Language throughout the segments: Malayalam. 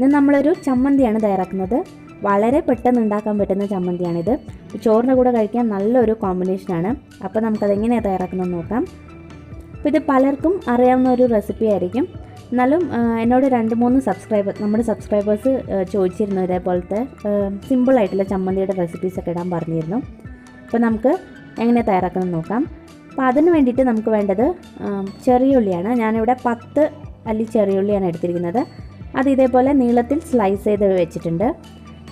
ഇന്ന് നമ്മളൊരു ചമ്മന്തിയാണ് തയ്യാറാക്കുന്നത്. വളരെ പെട്ടെന്ന് ഉണ്ടാക്കാൻ പറ്റുന്ന ചമ്മന്തിയാണിത്. ചോറിന്റെ കൂടെ കഴിക്കാൻ നല്ലൊരു കോമ്പിനേഷനാണ് അപ്പോൾ നമുക്കതെങ്ങനെയാണ് തയ്യാറാക്കുന്നത് നോക്കാം. അപ്പോൾ ഇത് പലർക്കും അറിയാവുന്ന ഒരു റെസിപ്പി ആയിരിക്കും. എന്നാലും എന്നോട് രണ്ട് മൂന്ന് സബ്സ്ക്രൈബർ നമ്മുടെ സബ്സ്ക്രൈബേഴ്സ് ചോദിച്ചിരുന്നു ഇതേപോലത്തെ സിമ്പിളായിട്ടുള്ള ചമ്മന്തിയുടെ റെസിപ്പീസൊക്കെ ഇടാൻ പറഞ്ഞിരുന്നു. അപ്പോൾ നമുക്ക് എങ്ങനെ തയ്യാറാക്കുന്നത് നോക്കാം. അപ്പോൾ അതിന് വേണ്ടിയിട്ട് നമുക്ക് വേണ്ടത് ചെറിയുള്ളിയാണ് ചെറിയ ഉള്ളിയാണ്. ഞാനിവിടെ പത്ത് അല്ലി ചെറിയ ഉള്ളിയാണ് എടുത്തിരിക്കുന്നത്. അത് ഇതേപോലെ നീളത്തിൽ സ്ലൈസ് ചെയ്ത് വെച്ചിട്ടുണ്ട്.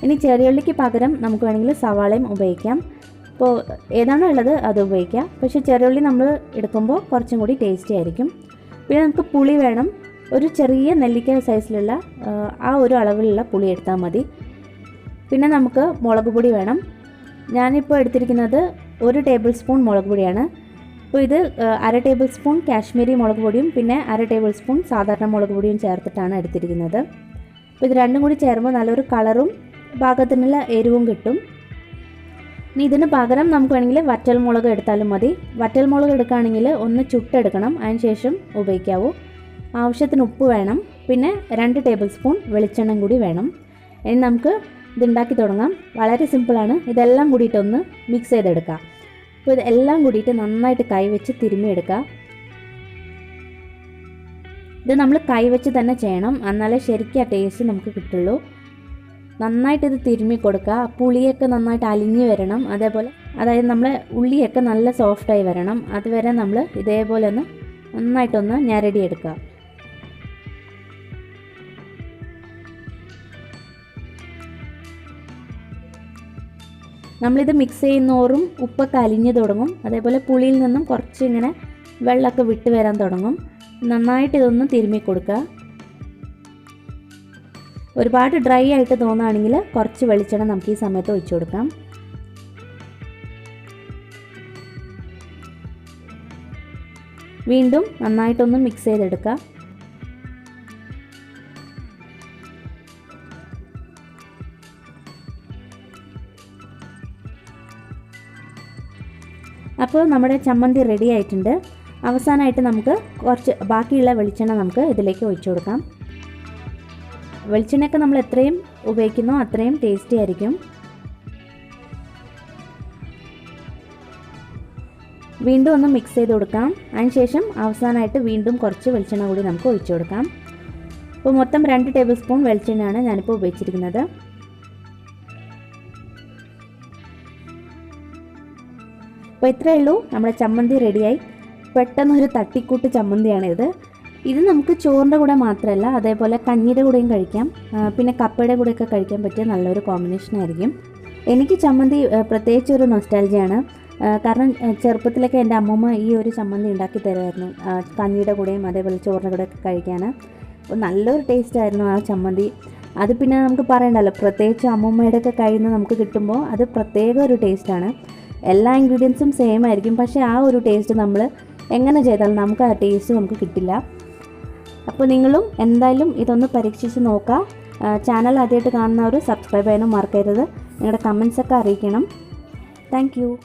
ഇനി ചെറിയുള്ളിക്ക് പകരം നമുക്ക് വേണമെങ്കിൽ സവാളയും ഉപയോഗിക്കാം. ഇപ്പോൾ ഏതാണോ ഉള്ളത് അത് ഉപയോഗിക്കാം. പക്ഷേ ചെറിയുള്ളി നമ്മൾ എടുക്കുമ്പോൾ കുറച്ചും കൂടി ടേസ്റ്റി ആയിരിക്കും. പിന്നെ നമുക്ക് പുളി വേണം. ഒരു ചെറിയ നെല്ലിക്ക സൈസിലുള്ള ആ, ഒരു അളവിലുള്ള പുളി എടുത്താൽ മതി. പിന്നെ നമുക്ക് മുളക് പൊടി വേണം. ഞാനിപ്പോൾ എടുത്തിരിക്കുന്നത് ഒരു ടേബിൾ സ്പൂൺ മുളക് പൊടിയാണ്. അപ്പോൾ ഇത് അര ടേബിൾ സ്പൂൺ കാശ്മീരി മുളക് പൊടിയും പിന്നെ അര ടേബിൾ സ്പൂൺ സാധാരണ മുളക് പൊടിയും ചേർത്തിട്ടാണ് എടുത്തിരിക്കുന്നത്. അപ്പോൾ ഇത് രണ്ടും കൂടി ചേരുമ്പോൾ നല്ലൊരു കളറും പാകത്തിനുള്ള എരിവും കിട്ടും. ഇനി ഇതിന് പകരം നമുക്ക് വേണമെങ്കിൽ വറ്റൽ മുളക് എടുത്താലും മതി. വറ്റൽ മുളക് എടുക്കുകയാണെങ്കിൽ ഒന്ന് ചുട്ടെടുക്കണം അതിന് ശേഷം ഉപയോഗിക്കാവൂ. ആവശ്യത്തിന് ഉപ്പ് വേണം പിന്നെ രണ്ട് ടേബിൾ സ്പൂൺ വെളിച്ചെണ്ണം കൂടി വേണം. ഇനി നമുക്ക് ഇതുണ്ടാക്കി തുടങ്ങാം. വളരെ സിമ്പിളാണ്. ഇതെല്ലാം കൂടിയിട്ടൊന്ന് മിക്സ് ചെയ്തെടുക്കാം. അപ്പോൾ ഇത് എല്ലാം കൂടിയിട്ട് നന്നായിട്ട് കൈവച്ച് തിരുമ്മിയെടുക്കുക ഇത് നമ്മൾ കൈവച്ച് തന്നെ ചെയ്യണം. എന്നാലേ ശരിക്കും ആ ടേസ്റ്റ് നമുക്ക് കിട്ടുള്ളൂ. നന്നായിട്ട് ഇത് തിരുമ്മി കൊടുക്കുക പുളിയൊക്കെ നന്നായിട്ട് അലിഞ്ഞു വരണം. അതേപോലെ അതായത് നമ്മൾ ഉള്ളിയൊക്കെ നല്ല സോഫ്റ്റായി വരണം. അതുവരെ നമ്മൾ ഇതേപോലെ ഒന്ന് നന്നായിട്ടൊന്ന് ഞരടി നമ്മളിത് മിക്സ് ചെയ്യുന്നോറും ഉപ്പൊക്കെ അലിഞ്ഞു തുടങ്ങും. അതേപോലെ പുളിയിൽ നിന്നും കുറച്ച് ഇങ്ങനെ വെള്ളമൊക്കെ വിട്ട് വരാൻ തുടങ്ങും. നന്നായിട്ട് ഇതൊന്ന് തിരുമ്മി കൊടുക്കുക. ഒരുപാട് ഡ്രൈ ആയിട്ട് തോന്നുകയാണെങ്കിൽ കുറച്ച് വെളിച്ചെണ്ണ നമുക്ക് ഈ സമയത്ത് ഒഴിച്ചു കൊടുക്കാം. വീണ്ടും നന്നായിട്ടൊന്ന് മിക്സ് ചെയ്തെടുക്കുക. അപ്പോൾ നമ്മുടെ ചമ്മന്തി റെഡി ആയിട്ടുണ്ട്. അവസാനമായിട്ട് നമുക്ക് കുറച്ച് ബാക്കിയുള്ള വെളിച്ചെണ്ണ നമുക്ക് ഇതിലേക്ക് ഒഴിച്ചു കൊടുക്കാം. വെളിച്ചെണ്ണയൊക്കെ നമ്മൾ എത്രയും ഉപയോഗിക്കുന്നോ അത്രയും ടേസ്റ്റി ആയിരിക്കും. വീണ്ടും ഒന്ന് മിക്സ് ചെയ്ത് കൊടുക്കാം. അതിനുശേഷം അവസാനമായിട്ട് വീണ്ടും കുറച്ച് വെളിച്ചെണ്ണ കൂടി നമുക്ക് ഒഴിച്ചു കൊടുക്കാം. അപ്പോൾ മൊത്തം രണ്ട് ടേബിൾ സ്പൂൺ വെളിച്ചെണ്ണയാണ് ഞാനിപ്പോൾ ഉപയോഗിച്ചിരിക്കുന്നത്. അപ്പോൾ ഇത്രയേ ഉള്ളൂ. നമ്മുടെ ചമ്മന്തി റെഡിയായി പെട്ടെന്നൊരു തട്ടിക്കൂട്ട് ചമ്മന്തിയാണിത്. ഇത് നമുക്ക് ചോറിന്റെ കൂടെ മാത്രമല്ല അതേപോലെ കഞ്ഞിയുടെ കൂടെയും കഴിക്കാം. പിന്നെ കപ്പയുടെ കൂടെയൊക്കെ കഴിക്കാൻ പറ്റിയ നല്ലൊരു കോമ്പിനേഷൻ ആയിരിക്കും. എനിക്ക് ചമ്മന്തി പ്രത്യേകിച്ച് ഒരു നൊസ്റ്റാലജിയാണ് കാരണം ചെറുപ്പത്തിലൊക്കെ എന്റെ അമ്മമ്മ ഈ ഒരു ചമ്മന്തി ഉണ്ടാക്കി തരുമായിരുന്നു. കഞ്ഞിയുടെ കൂടെയും അതേപോലെ ചോറിന്റെ കൂടെയൊക്കെ കഴിക്കാൻ. അപ്പോൾ നല്ലൊരു ടേസ്റ്റ് ആയിരുന്നു ആ ചമ്മന്തി. അത് പിന്നെ നമുക്ക് പറയണ്ടല്ലോ പ്രത്യേകിച്ച് അമ്മമ്മയുടെയൊക്കെ കയ്യിൽ നിന്ന് നമുക്ക് കിട്ടുമ്പോൾ അത് പ്രത്യേക ഒരു ടേസ്റ്റാണ് എല്ലാ ഇൻഗ്രീഡിയൻസും സെയിം ആയിരിക്കും. പക്ഷേ ആ ഒരു ടേസ്റ്റ് നമ്മൾ എങ്ങനെ ചെയ്താലും നമുക്ക് ആ ടേസ്റ്റ് നമുക്ക് കിട്ടില്ല. അപ്പോൾ നിങ്ങളും എന്തായാലും ഇതൊന്ന് പരീക്ഷിച്ച് നോക്കുക. ചാനൽ ആദ്യമായിട്ട് കാണുന്നവർ സബ്സ്ക്രൈബ് ചെയ്യാനും മറക്കരുത്. നിങ്ങളുടെ കമൻസൊക്കെ അറിയിക്കണം. താങ്ക്